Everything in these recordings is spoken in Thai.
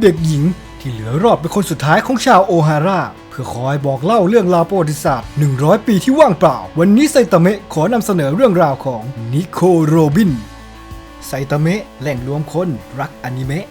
เด็กหญิงที่เหลือรอดเป็นคนสุดท้ายของชาวโอฮาร่าเพื่อคอยบอกเล่าเรื่องราวประวัติศาสตร์ 100 ปีที่ว่างเปล่า วันนี้ไซตามะขอนำเสนอเรื่องราวของนิโคโรบิน ไซตามะแหล่งรวมคนรักอนิเมะ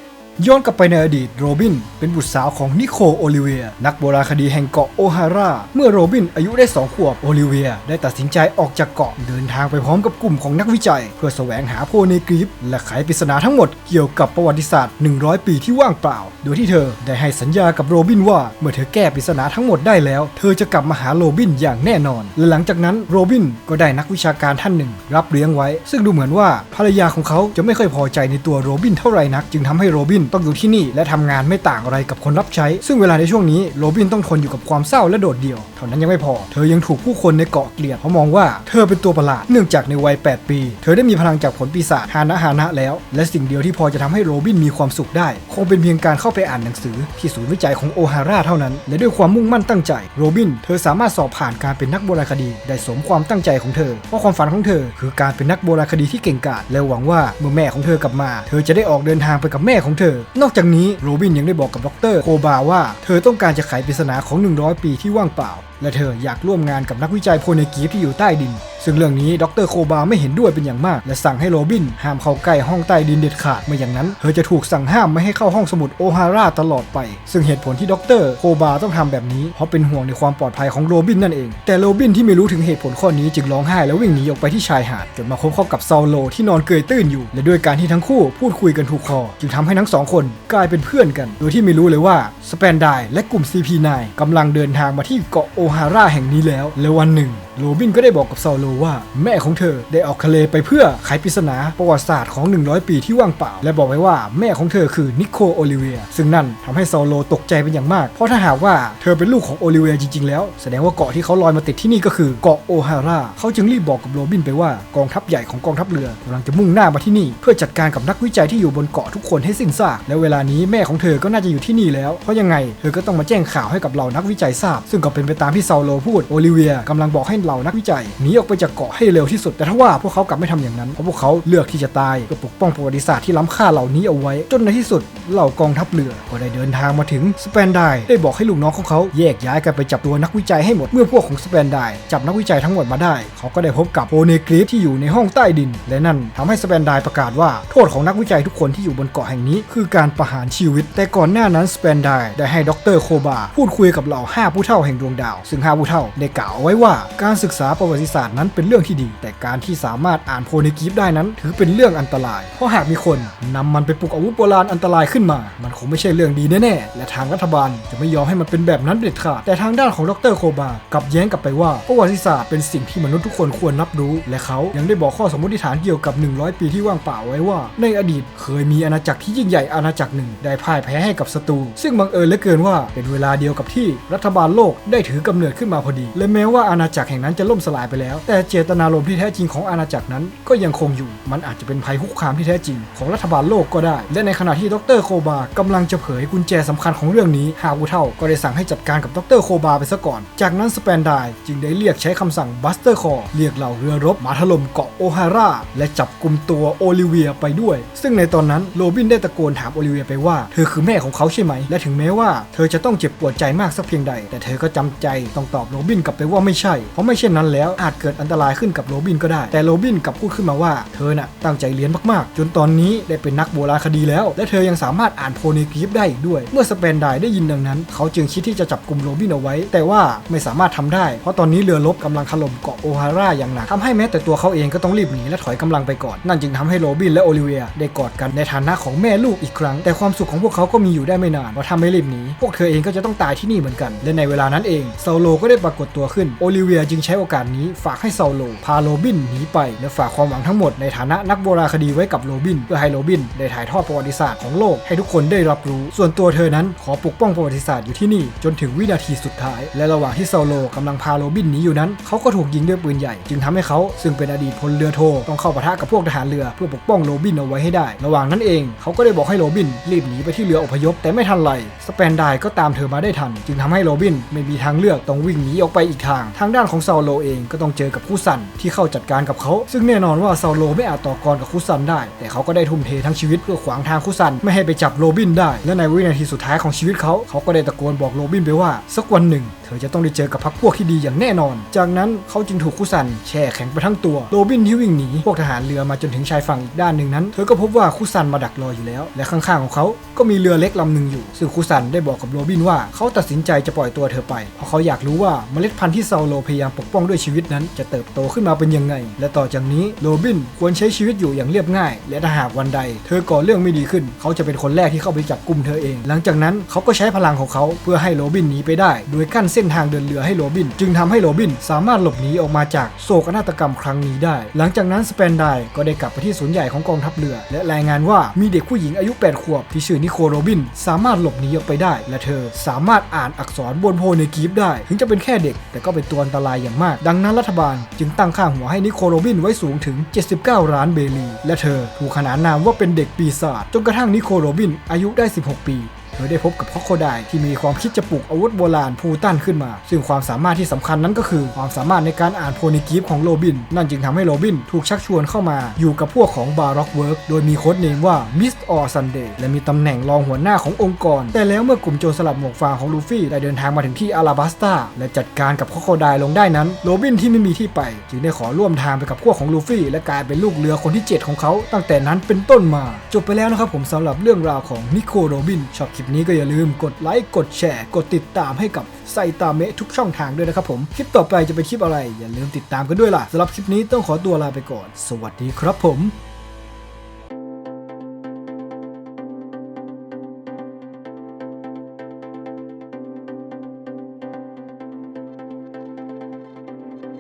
ย้อนกลับไปในอดีตโรบิน เป็นบุตรสาวของนิโคโอลิเวีย นักโบราณคดีแห่งเกาะโอฮาร่า เมื่อโรบินอายุได้2ขวบ โอลิเวีย ได้ตัดสินใจออกจากเกาะเดินทางไปพร้อมกับกลุ่มของนักวิจัย เพื่อแสวงหาโพเนกรีฟและไขปริศนาทั้งหมดเกี่ยวกับประวัติศาสตร์ 100 ปีที่ว่างเปล่า โดยที่เธอได้ให้สัญญากับโรบินว่าเมื่อเธอแก้ปริศนาทั้งหมดได้แล้ว เธอจะกลับมาหาโรบินอย่างแน่นอน และหลังจากนั้นโรบินก็ได้นักวิชาการท่านหนึ่ง รับเลี้ยงไว้ ซึ่งดูเหมือนว่าภรรยาของเขาจะไม่ค่อยพอใจในตัวโรบินเท่าไหร่นัก จึงทำให้โรบินต้องอยู่ที่นี่และทำงานไม่ต่างอะไรกับคนรับใช้ ซึ่งเวลาในช่วงนี้โรบินต้องทนอยู่กับความเศร้าและโดดเดี่ยว เท่านั้นยังไม่พอ เธอยังถูกผู้คนในเกาะเกลียดเพราะมองว่าเธอเป็นตัวประหลาด เนื่องจากในวัย 8 ปี เธอได้มีพลังจากผลปีศาจฮานะฮานะแล้ว และสิ่งเดียวที่พอจะทำให้โรบินมีความสุขได้ คงเป็นเพียงการเข้าไปอ่านหนังสือ ที่ศูนย์วิจัยของโอฮาร่าเท่านั้น และด้วยความมุ่งมั่นตั้งใจ โรบิน เธอสามารถสอบผ่านการเป็นนักโบราณคดี ได้สมความตั้งใจของเธอ เพราะความฝันของเธอ คือการเป็นนักโบราณคดีที่เก่งกาจและหวังว่าเมื่อแม่ของเธอกลับมา เธอจะได้ออกเดินทางไปกับแม่ของเธอนอกจากนี้โรบินยังได้บอกกับดรโคบาว่า เธอต้องการจะไขปริศนาของ 100 ปีที่ว่างเปล่า และเธออยากร่วมงานกับนักวิจัยโพเนกีฟที่อยู่ใต้ดิน ซึ่งเรื่องนี้ดรโคบาไม่เห็นด้วยเป็นอย่างมาก และสั่งให้โรบินห้ามเข้าใกล้ห้องใต้ดินเด็ดขาดไม่อย่างนั้น เธอจะถูกสั่งห้ามไม่ให้เข้าห้องสมุดโอฮาร่าตลอดไป ซึ่งเหตุผลที่ดรโคบาต้องทำแบบนี้ เพราะเป็นห่วงในความปลอดภัยของโรบินนั่นเอง แต่โรบินที่ไม่รู้ถึงเหตุผลข้อนี้จึงร้องไห้และวิ่งหนีออกไปที่ชายหาดจนมาพบเข้ากับซาโลที่นอนเกยตื้นอยู่ และด้วยการที่ทั้งคู่พูดคุยกันถูกคอจึงทำให้ทั้งสองคนกลายเป็นเพื่อนกัน โดยที่ไม่รู้เลยว่าสแปนไดและกลุ่ม CP9 กำลังเดินทางมาที่เกาะโอฮาร่าแห่งนี้แล้ว และวันหนึ่ง โรบินก็ได้บอกกับซาโลว่า แม่ของเธอได้ออกทะเลไปเพื่อไขปริศนาประวัติศาสตร์ของ 100 ปีที่ว่างเปล่า และบอกไว้ว่าแม่ของเธอคือนิโคโอลิเวีย ซึ่งนั่นทำให้ซาโลตกใจเป็นอย่างมาก เพราะถ้าหากว่าเธอเป็นลูกของโอลิเวียจริงๆแล้ว แสดงว่าเกาะที่เขาลอยมาติดที่นี่ก็คือเกาะโอฮาร่าเขาจึงรีบบอกกับโรบินไปว่ากองทัพใหญ่ของกองทัพเรือกำลังจะมุ่งหน้ามาที่นี่เพื่อจัดการกับนักวิจัยที่อยู่บนเกาะทุกคนให้สิ้นซากและเวลานี้แม่ของเธอก็น่าจะอยู่ที่นี่แล้ว เพราะยังไงเธอก็ต้องมาแจ้งข่าวให้กับเหล่านักวิจัยทราบ ซึ่งก็เป็นไปตามที่ซาโลพูดโอลิเวียกำลังบอกให้เหล่านักวิจัยหนีออกไปจากเกาะให้เร็วที่สุด แต่ถ้าว่าพวกเขากลับไม่ทำอย่างนั้น เพราะพวกเขาเลือกที่จะตายเพื่อปกป้องประวัติศาสตร์ที่ล้ำค่าเหล่านี้เอาไว้ จนในที่สุดเหล่ากองทัพเรือก็ได้เดินทางมาถึงสเปนไดได้บอกให้ลูกน้องของเขาแยกย้ายกันไปจับตัวนักวิจัยให้หมด เมื่อพวกของสเปนไดจับนักวิจัยทั้งหมดมาได้ เขาก็ได้พบกับโอเนกรีฟที่อยู่ในห้องใต้ดิน และนั่นทำให้สเปนไดประกาศว่าโทษของนักวิจัยทุกคนที่อยู่บนเกาะแห่งนี้ คือการประหารชีวิต แต่ก่อนหน้านั้นสเปนไดได้ให้ดรโคบาพูดคุยกับเหล่าห้าผู้เฒ่าแห่งดวงดาว ซึ่งห้าผู้เฒ่าได้กล่าวเอาไว้ว่าการศึกษาประวัติศาสตร์นั้นเป็นเรื่องที่ดี แต่การที่สามารถอ่านโพเนกรีฟได้นั้น ถือเป็นเรื่องอันตราย เพราะหากมีคนนำมันไปปลุกอาวุธโบราณอันตรายขึ้นมา มันคงไม่ใช่เรื่องดีแน่ๆ และทางรัฐบาลจะไม่ยอมให้มันเป็นแบบนั้นเด็ดขาด แต่ทางด้านของดรโคบากลับแย้งกลับไปว่าประวัติศาสตร์เป็นสิ่งที่มนุษย์ทุกคนควรรับรู้ และเขายังได้บอกข้อสมมติฐานเกี่ยวกับ 100 ปีที่ว่างเปล่าไว้ว่า ในอดีตเคยมีอาณาจักรที่ยิ่งใหญ่อาณาจักรหนึ่ง ได้พ่ายแพ้ให้กับศัตรูซึ่งบังเอิญเหลือเกินว่าเป็นเวลาเดียวกับที่รัฐบาลโลกได้ถือกำเนิดขึ้นมาพอดี และแม้ว่าอาณาจักรแห่งนั้นจะล่มสลายไปแล้ว แต่เจตนารมณ์ที่แท้จริงของอาณาจักรนั้นก็ยังคงอยู่ มันอาจจะเป็นภัยคุกคามที่แท้จริง ของรัฐบาลโลกก็ได้ และในขณะที่ดรโคบากำลังจะเผยกุญแจสำคัญของเรื่องนี้ฮาวูเท่าก็ได้สั่งให้จัดการกับดรโคบาไปซะก่อน จากนั้นสเปนไดจึงได้เรียกใช้คำสั่งบัสเตอร์คอเรียกเหล่าเรือรบมาถล่มเกาะโอฮาร่าและจับกลุ่มตัวโอลิเวียไปด้วย ซึ่งในตอนนั้นโรบินได้ตะโกนถามโอลิเวียไปว่าเธอคือแม่ของเขาใช่ไหม และถึงแม้ว่า เธอจะต้องเจ็บปวดใจมากสักเพียงใด แต่เธอก็จำใจต้องตอบโรบินกลับไปว่าไม่ใช่ เพราะไม่เช่นนั้นแล้วอาจเกิดอันตรายขึ้นกับโรบินก็ได้ แต่โรบินกลับพูดขึ้นมาว่าเธอน่ะตั้งใจเรียนมากๆ จนตอนนี้ได้เป็นนักโบราณคดีแล้ว และเธอยังสามารถอ่านโพเนกรีฟได้อีกด้วย เมื่อสเปนไดได้ยินดังนั้น เขาจึงคิดที่จะจับกลุ่มโรบินเอาไว้ แต่ว่าไม่สามารถทำได้ เพราะตอนนี้เรือรบกำลังถล่มเกาะโอฮาร่าอย่างหนักทำให้แม้แต่ตัวเขาเองก็ต้องรีบหนีและถอยกำลังไปก่อน นั่นจึงทำให้โรบินและโอลิเวียได้กอดกันในฐานะของแม่ลูกอีกครั้ง แต่ความสุขของพวกเขาก็มีอยู่ได้ไม่นานเพราะถ้าไม่รีบหนีพวกเธอเองก็จะต้องตายที่นี่เหมือนกัน และในเวลานั้นเองซาโลก็ได้ปรากฏตัวขึ้นโอลิเวียจึงใช้โอกาสนี้ฝากให้ซาโลพาโรบินหนีไปและฝากความหวังทั้งหมดในฐานะนักโบราณคดีไว้กับโรบิน เพื่อให้โรบินได้ถ่ายทอดประวัติศาสตร์ของโลกให้ทุกคนได้รับรู้ ส่วนตัวเธอนั้นขอปกป้องประวัติศาสตร์อยู่ที่นี่ จนถึงวินาทีสุดท้าย และระหว่างที่ซาโลกำลังพาโรบินหนีอยู่นั้น เขาก็ถูกยิงด้วยปืนใหญ่ จึงทำให้เขาซึ่งเป็นอดีตพลเรือโทต้องเข้าปะทะกับพวกทหารเรือเพื่อปกป้องโรบินเอาไว้ให้ได้ ระหว่างนั้นเอง เขาก็ได้บอกให้โรบิน รีบหนีไปที่เรืออพยพ แต่ไม่ทันไรสเปนได้ก็ตามเธอมาได้ทัน จึงทำให้โรบินไม่มีทางเลือกต้องวิ่งหนีออกไปอีกทาง ทางด้านของซาโลเองก็ต้องเจอกับคุซันที่เข้าจัดการกับเขา ซึ่งแน่นอนว่าซาโลไม่อาจต่อกรกับคุซันได้ แต่เขาก็ได้ทุ่มเททั้งชีวิตเพื่อขวางทางคุซันไม่ให้ไปจับโรบินได้ และในวินาทีสุดท้ายของชีวิตเขาเขาก็ได้ตะโกนบอกโรบินไปว่าสักวันหนึ่งเธธอจะต้องได้เจอกับพรรคพวกที่ดีอย่างแน่นอน จากนั้นเขาจึงถูกคุซันแช่แข็งไปทั้งตัว โรบินที่วิ่งหนีพวกทหารเรือมาจนถึงชายฝั่งอีกด้านหนึ่งนั้น เธอก็พบว่าคุซันมาดักรออยู่แล้ว และข้างๆของเขาก็มีเรือเล็กลำหนึ่งอยู่ ซึ่งคุซันได้บอกกับโรบินว่าเขาตัดสินใจจะปล่อยตัวเธอไป เพราะเขาอยากรู้ว่าเมล็ดพันธุ์ที่ซาโลพยายามปกป้องด้วยชีวิตนั้น จะเติบโตขึ้นมาเป็นยังไง และต่อจากนี้โรบินควรใช้ชีวิตอยู่อย่างเรียบง่าย และถ้าหากวันใด เธอก่อเรื่องไม่ดีขึ้น เขาจะเป็นคนแรกที่เข้าไปจับกลุ่มเธอเอง หลังจากนั้นเขาก็ใช้พลังของเขาเพื่อให้โรบินหนีไปได้ โดยกั้นเส้นทางเดินเรือให้โรบิน จึงทำให้โรบินสามารถหลบหนีออกมาจากโศกนาฏกรรมครั้งนี้ได้ หลังจากนั้นสเปนไดก็ได้กลับไปที่ศูนย์ใหญ่ของกองทัพเรือ และรายงานว่ามีเด็กผู้หญิงอายุ 8 ขวบ ที่ชื่อนิโคลโรบิน สามารถหลบหนีออกไปได้ และเธอสามารถอ่านอักษรบนโพในกีฟได้ ถึงจะเป็นแค่เด็ก แต่ก็เป็นตัวอันตรายอย่างมาก ดังนั้นรัฐบาลจึงตั้งค่าหัวให้นิโคลโรบินไว้สูงถึง 79 ล้านเบลี และเธอถูกขนานนามว่าเป็นเด็กปีศาจจนกระทั่งนิโคลโรบินอายุได้ 16 ปี เธอได้พบกับคอโคไดที่มีความคิดจะปลูกอาวุธโบราณพูตันขึ้นมา ซึ่งความสามารถที่สำคัญนั้นก็คือ ความสามารถในการอ่านโพนิกีฟของโรบิน นั่นจึงทำให้โรบินถูกชักชวนเข้ามา อยู่กับพวกของบาร็อกเวิร์กโดยมีโค้ดเนมว่ามิสต์ออซันเดย์และมีตำแหน่งรองหัวหน้าขององค์กร แต่แล้วเมื่อกลุ่มโจรสลัดหมวกฟางของลูฟี่ได้เดินทางมาถึงที่อาราบัสตาและจัดการกับคอโคไดลงได้นั้นโรบินที่ไม่มีที่ไป จึงได้ขอร่วมทางไปกับพวกของลูฟี่ และกลายเป็นลูกเรือคนที่ 7 ของเขา ตั้งแต่นั้นเป็นต้นมา จบไปแล้วนะครับผมสำหรับเรื่องราวของนิโคโรบินชอบคลิปนี้ก็อย่าลืมกดไลค์กดแชร์ กดติดตามให้กับไซตาเมะทุกช่องทางด้วยนะครับผมคลิปต่อไปจะเป็นคลิปอะไร อย่าลืมติดตามกันด้วยล่ะสำหรับคลิปนี้ต้องขอตัวลาไปก่อน สวัสดีครับผม